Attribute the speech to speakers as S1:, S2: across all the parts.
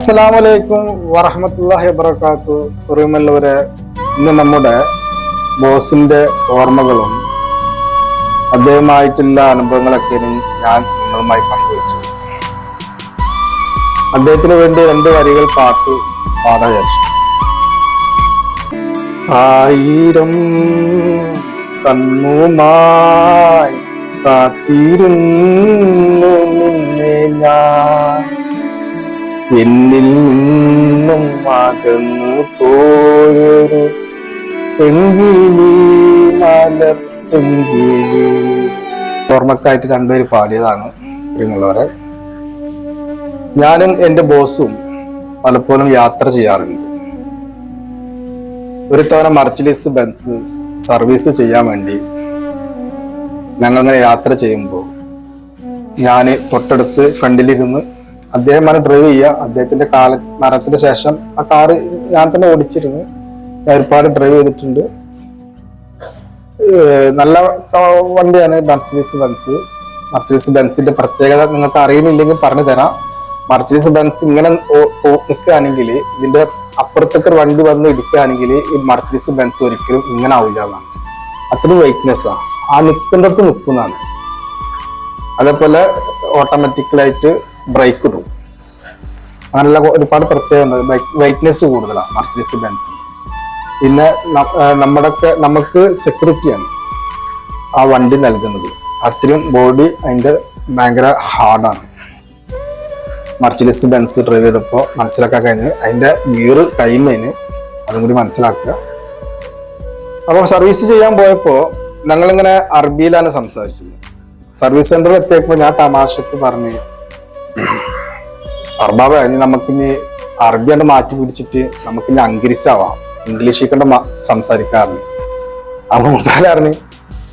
S1: അസ്സലാമലൈക്കും വറഹമത്തല്ലാഹി വബർക്കാത്തു കുറിയുമല്ലവരെ ഇന്ന് നമ്മുടെ ബോസിന്റെ ഓർമ്മകളും അദ്ദേഹമായിട്ടുള്ള അനുഭവങ്ങളൊക്കെ ഞാൻ നിങ്ങളുമായി പങ്കുവച്ചു. അദ്ദേഹത്തിന് വേണ്ടി രണ്ട് വരികൾ പാട്ട് പാടാൻ ആയിരം കണ്ണുമായി കാത്തിരുന്നു നിന്നെ ഞാൻ. എന്നിൽ നിന്നും അകന്നു പോയൊരു പെങ്കിലി മലപ്പെങ്കിലി ഓർമ്മക്കായിട്ട് രണ്ടുപേര് പാടിയതാണ് പ്രിയമുള്ളവരെ. ഞാനും എന്റെ ബോസും പലപ്പോഴും യാത്ര ചെയ്യാറുണ്ട്. ഒരു തവണ മർച്ചിലിസ് ബെൻസ് സർവീസ് ചെയ്യാൻ വേണ്ടി ഞങ്ങൾ യാത്ര ചെയ്യുമ്പോൾ ഞാൻ തൊട്ടടുത്ത് ഫ്രണ്ടിലിരുന്ന് അദ്ദേഹമാണ് ഡ്രൈവ് ചെയ്യുക. അദ്ദേഹത്തിന്റെ കാല മരണത്തിന് ശേഷം ആ കാറ് ഞാൻ തന്നെ ഓടിച്ചിരുന്നു. ഞാൻ ഒരുപാട് ഡ്രൈവ് ചെയ്തിട്ടുണ്ട്. നല്ല വണ്ടിയാണ് മർച്ചിലീസ് ബെൻസ് മർച്ചിലീസ് ബെൻസിന്റെ പ്രത്യേകത നിങ്ങൾക്ക് അറിയുന്നില്ലെങ്കിൽ പറഞ്ഞു തരാം. മർച്ചിലീസ് ബെൻസ് ഇങ്ങനെ നിൽക്കുകയാണെങ്കിൽ ഇതിന്റെ അപ്പുറത്തേക്ക് വണ്ടി വന്ന് ഇടിക്കുകയാണെങ്കിൽ ഈ മർച്ചിലീസ് ബെൻസ് ഒരിക്കലും ഇങ്ങനെ ആവില്ല എന്നാണ്. അത്രയും വെയിറ്റ്നെസ് ആണ് ആ നിൽക്കുന്നിടത്ത് നിൽക്കുന്നതാണ്. അതേപോലെ ഓട്ടോമാറ്റിക്കലായിട്ട് ബ്രേക്ക് ഇടും. അങ്ങനെയുള്ള ഒരുപാട് പ്രത്യേകത വൈറ്റ്നെസ് കൂടുതലാണ് മർച്ചിഡീസ് ബെൻസ് പിന്നെ നമ്മുടെയൊക്കെ നമുക്ക് സെക്യൂരിറ്റിയാണ് ആ വണ്ടി നൽകുന്നത്. അത്രയും ബോഡി അതിന്റെ ഭയങ്കര ഹാർഡാണ് മർച്ചിഡീസ് ബെൻസ് ഡ്രൈവ് ചെയ്തപ്പോൾ മനസ്സിലാക്കാൻ കഴിഞ്ഞ് അതിന്റെ ഗിയർ ടൈമിന് അതും കൂടി മനസ്സിലാക്കുക. അപ്പോൾ സർവീസ് ചെയ്യാൻ പോയപ്പോൾ ഞങ്ങളിങ്ങനെ അറബിയിലാണ് സംസാരിച്ചത്. സർവീസ് സെന്ററിൽ എത്തിയപ്പോൾ ഞാൻ തമാശക്ക് പറഞ്ഞു അർബാബ ഇനി നമുക്കിനി അറബി കണ്ട് മാറ്റി പിടിച്ചിട്ട് നമുക്കിനി അങ്കിരിസാവാം ഇംഗ്ലീഷിൽ കണ്ട് സംസാരിക്കാറുണ്ട് അപ്പൊ മുത്താല പറഞ്ഞു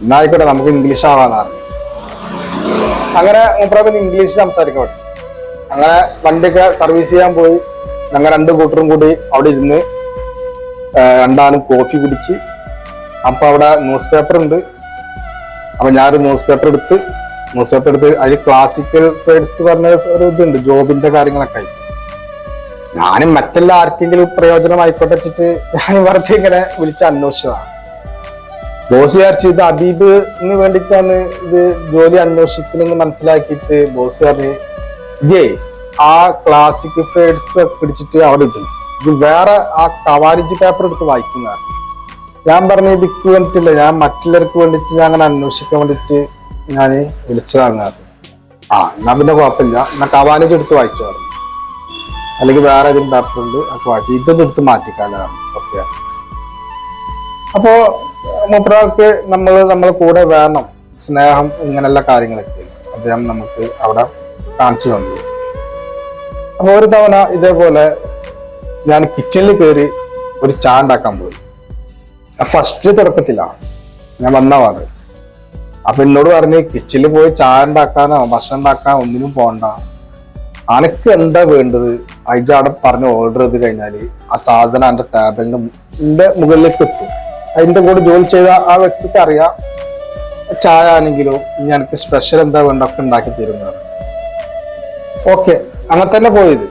S1: എന്നായിക്കോട്ടെ നമുക്ക് ഇംഗ്ലീഷ് ആവാന്ന് അങ്ങനെ മുപ്രാബിന് ഇംഗ്ലീഷിൽ സംസാരിക്കാൻ പറ്റും അങ്ങനെ വണ്ടിയൊക്കെ സർവീസ് ചെയ്യാൻ പോയി. ഞങ്ങൾ രണ്ട് കൂട്ടരും കൂടി അവിടെ ഇരുന്ന് രണ്ടാലും കോഫി കുടിച്ച്. അപ്പൊ അവിടെ ന്യൂസ് പേപ്പർ ഉണ്ട്. അപ്പൊ ഞാനൊരു ന്യൂസ് പേപ്പർ എടുത്ത് പേപ്പർ എടുത്ത് അതിൽ ക്ലാസിക്കൽ പേഴ്സ് പറഞ്ഞ ഒരു ഇതുണ്ട് ജോബിന്റെ കാര്യങ്ങളൊക്കെ ആയിട്ട്. ഞാനും മറ്റെല്ലാ ആർക്കെങ്കിലും പ്രയോജനമായിക്കോട്ടെ വെച്ചിട്ട് ഞാൻ വെറുതെ ഇങ്ങനെ വിളിച്ച് അന്വേഷിച്ചതാണ് ബോസ് വിചാരിച്ചു ഇത് അബീബിന് വേണ്ടിയിട്ടാണ് ഇത് ജോലി അന്വേഷിക്കണമെന്ന് മനസ്സിലാക്കിയിട്ട് ബോസ് പറഞ്ഞു ജേ ആ ക്ലാസിക് ഫേഡ്സ് പിടിച്ചിട്ട് അവിടെ ഇട്ടു ഇത് വേറെ ആ കവാലിജി പേപ്പർ എടുത്ത് വായിക്കുന്നതാണ്. ഞാൻ പറഞ്ഞു ഇതിക്ക് വേണ്ടിട്ടില്ല ഞാൻ മറ്റുള്ളവർക്ക് വേണ്ടിട്ട് ഞാൻ അങ്ങനെ അന്വേഷിക്കാൻ വേണ്ടിട്ട് ഞാൻ വിളിച്ചതാന്ന് പറഞ്ഞു ആ എന്നാ പിന്നെ കുഴപ്പമില്ല. എന്നാ കവാലേജ് എടുത്ത് വായിച്ചു പറഞ്ഞു അല്ലെങ്കിൽ വേറെ ഏതെങ്കിലും പേപ്പർ ഉണ്ട് അപ്പൊ വായിച്ചു ഇതൊന്നും എടുത്ത് മാറ്റിക്കാലോ. ഓക്കെ. അപ്പോ മൂപ്പരാൾക്ക് നമ്മൾ നമ്മളെ കൂടെ വേണം. സ്നേഹം ഇങ്ങനെയുള്ള കാര്യങ്ങളൊക്കെ. അദ്ദേഹം നമുക്ക് അവിടെ കാണിച്ചു തന്നു. അപ്പൊ ഒരു തവണ ഇതേപോലെ ഞാൻ കിച്ചണിൽ കയറി ഒരു ചാ ഉണ്ടാക്കാൻ പോയി. ഫസ്റ്റ് തുടക്കത്തിലാണ് ഞാൻ വന്ന പാട് അപ്പൊ എന്നോട് പറഞ്ഞ് കിച്ചണിൽ പോയി ചായ ഉണ്ടാക്കാനോ ഭക്ഷണം ഉണ്ടാക്കാനോ ഒന്നിനും പോണ്ട. അനക്ക് എന്താ വേണ്ടത്? അയച്ച അവിടെ പറഞ്ഞ് ഓർഡർ ചെയ്ത് കഴിഞ്ഞാൽ ആ സാധനം എന്റെ ടേബിളിന്റെ എന്റെ മുകളിലേക്ക് എത്തും. അതിന്റെ കൂടെ ജോലി ചെയ്ത ആ വ്യക്തിക്ക് അറിയാം ചായ ആണെങ്കിലോ ഇനി എനിക്ക് സ്പെഷ്യൽ എന്താ വേണ്ട ഒക്കെ ഉണ്ടാക്കി തരുന്നതാണ് ഓക്കെ അങ്ങനെ തന്നെ പോയത്.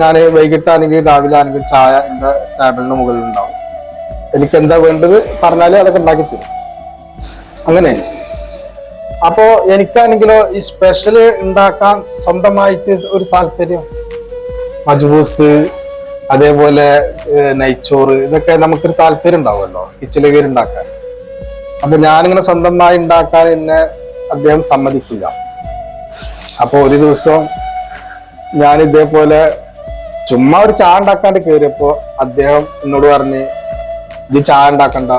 S1: ഞാൻ വൈകിട്ടാണെങ്കിൽ രാവിലെ ആണെങ്കിൽ ചായ എന്റെ ടേബിളിന് മുകളിൽ ഉണ്ടാവും. എനിക്ക് എന്താ വേണ്ടത് പറഞ്ഞാലേ അതൊക്കെ ഉണ്ടാക്കി തരും. അങ്ങനെ. അപ്പോ എനിക്കാണെങ്കിലോ ഈ സ്പെഷ്യൽ ഉണ്ടാക്കാൻ സ്വന്തമായിട്ട് ഒരു താല്പര്യം? മജ്ബൂസ് അതേപോലെ നെയ്ച്ചോറ് ഇതൊക്കെ നമുക്കൊരു താല്പര്യം ഉണ്ടാവുമല്ലോ കിച്ചിലെ കയറി ഉണ്ടാക്കാൻ. അപ്പൊ ഞാനിങ്ങനെ സ്വന്തമായി ഉണ്ടാക്കാൻ എന്നെ അദ്ദേഹം സമ്മതിക്കില്ല. അപ്പൊ ഒരു ദിവസം ഞാൻ ഇതേപോലെ ചുമ്മാ ഒരു ചായ ഉണ്ടാക്കാണ്ട് കയറിയപ്പോ അദ്ദേഹം എന്നോട് പറഞ്ഞ് ഇത് ചായ ഉണ്ടാക്കണ്ട.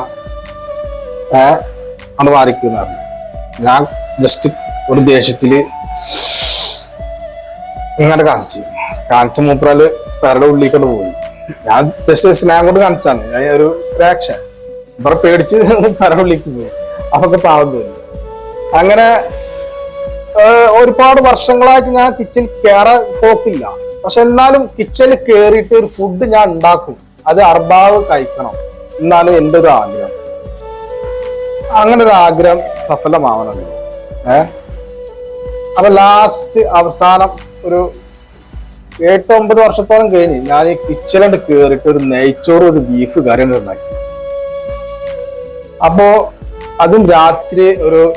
S1: ഏ അത് മാറിക്കുന്ന പറഞ്ഞു. ഞാൻ ജസ്റ്റ് ഒരു ദേഷ്യത്തിൽ ഇങ്ങനെ കാണിച്ചു. കാണിച്ച മൂപ്പറാൽ പേരുടെ ഉള്ളിക്കൊണ്ട് പോയി. ഞാൻ ജസ്റ്റ് സ്നേഹം കൊണ്ട് കാണിച്ചാണ് ഞാൻ ഒരു റിയാക്ഷൻ ഇവരെ പേടിച്ച് പേരുടെ ഉള്ളിലേക്ക് പോയി. അപ്പൊക്കെ പാവം തോന്നി. അങ്ങനെ ഒരുപാട് വർഷങ്ങളായിട്ട് ഞാൻ കിച്ചൺ കയറ പോക്കില്ല. പക്ഷെ എന്നാലും കിച്ചണിൽ കയറിയിട്ട് ഒരു ഫുഡ് ഞാൻ ഉണ്ടാക്കും. അത് അർബാവ് കഴിക്കണം. എന്നാണ് എന്റെ ഒരു ആഗ്രഹം. അങ്ങനെ ഒരു ആഗ്രഹം സഫലമാവണല്ലോ ഏ? അപ്പൊ ലാസ്റ്റ് അവസാനം ഒരു എട്ട് ഒമ്പത് വർഷത്തോളം കഴിഞ്ഞ് ഞാൻ ഈ കിച്ചണിൽ കയറിയിട്ട് ഒരു നെയ്ച്ചോറ് ഒരു ബീഫ് കറി അങ്ങട് ഉണ്ടാക്കി. അപ്പോ അതും രാത്രി ഒരു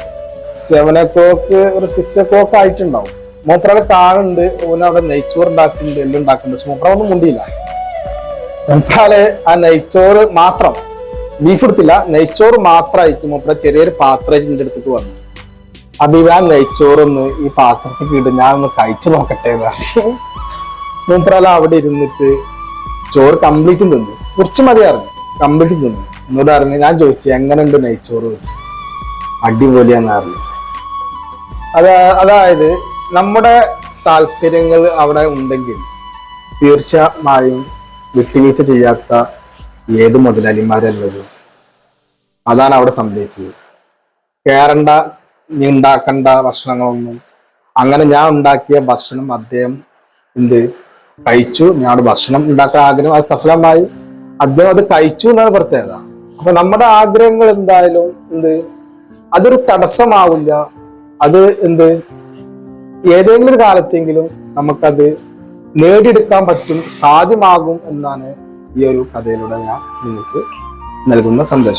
S1: സെവൻ ഒ ക്ലോക്ക് ഒരു സിക്സ് ഒ ക്ലോക്ക് ആയിട്ടുണ്ടാവും. മൂപ്പറാൾ കാണുന്നുണ്ട് ഓന അവിടെ നെയ്ച്ചോറ് ഉണ്ടാക്കുന്നുണ്ട് എല്ലാം ഉണ്ടാക്കുന്നുണ്ട്. മൂപ്പറ മുണ്ടിയില്ല. മൂപ്പറാൾ ആ നെയ്ച്ചോറ് മാത്രം ബീഫ് എടുത്തില്ല. നെയ്ച്ചോറ് മാത്രമായിട്ട് മൂപ്പറ ചെറിയൊരു പാത്രമായിട്ട് എന്റെ അടുത്തേക്ക് വന്നു. ആ നെയ്ച്ചോറൊന്ന് ഈ പാത്രത്തിൽ ഞാൻ ഒന്ന് കഴിച്ചു നോക്കട്ടെ മൂപ്പറാൾ അവിടെ ഇരുന്നിട്ട് ചോറ് കംപ്ലീറ്റ് തിന്നു. കുറച്ച് മതി അറിഞ്ഞു കംപ്ലീറ്റ് തിന്നു. എന്നോട് അറിഞ്ഞു ഞാൻ ചോദിച്ചു എങ്ങനെയുണ്ട് നെയ്ച്ചോറ് വെച്ച്? അടിപൊളിയാന്ന് അറിഞ്ഞു അത് അതായത് നമ്മുടെ താല്പര്യങ്ങൾ അവിടെ ഉണ്ടെങ്കിൽ തീർച്ചയായും വിട്ടുവീഴ്ച ചെയ്യാത്ത ഏത് മുതലാളിമാരല്ലത് അതാണ് അവിടെ സംഭവിച്ചത്. കയറണ്ട നീ ഉണ്ടാക്കണ്ട ഭക്ഷണങ്ങളൊന്നും. അങ്ങനെ ഞാൻ ഉണ്ടാക്കിയ ഭക്ഷണം അദ്ദേഹം എന്ത് കഴിച്ചു. ഞാൻ ഭക്ഷണം ഉണ്ടാക്കാൻ ആഗ്രഹം അത് സഫലമായി. അദ്ദേഹം അത് കഴിച്ചു എന്നാണ് പ്രത്യേകത. അപ്പൊ നമ്മുടെ ആഗ്രഹങ്ങൾ എന്തായാലും എന്ത് അതൊരു തടസ്സമാവില്ല. അത് എന്ത് ഏതെങ്കിലും ഒരു കാലത്തെങ്കിലും നമുക്കത് നേടിയെടുക്കാൻ പറ്റും സാധ്യമാകും എന്നാണ് ഈ ഒരു കഥയിലൂടെ ഞാൻ നിങ്ങൾക്ക് നൽകുന്ന സന്ദേശം.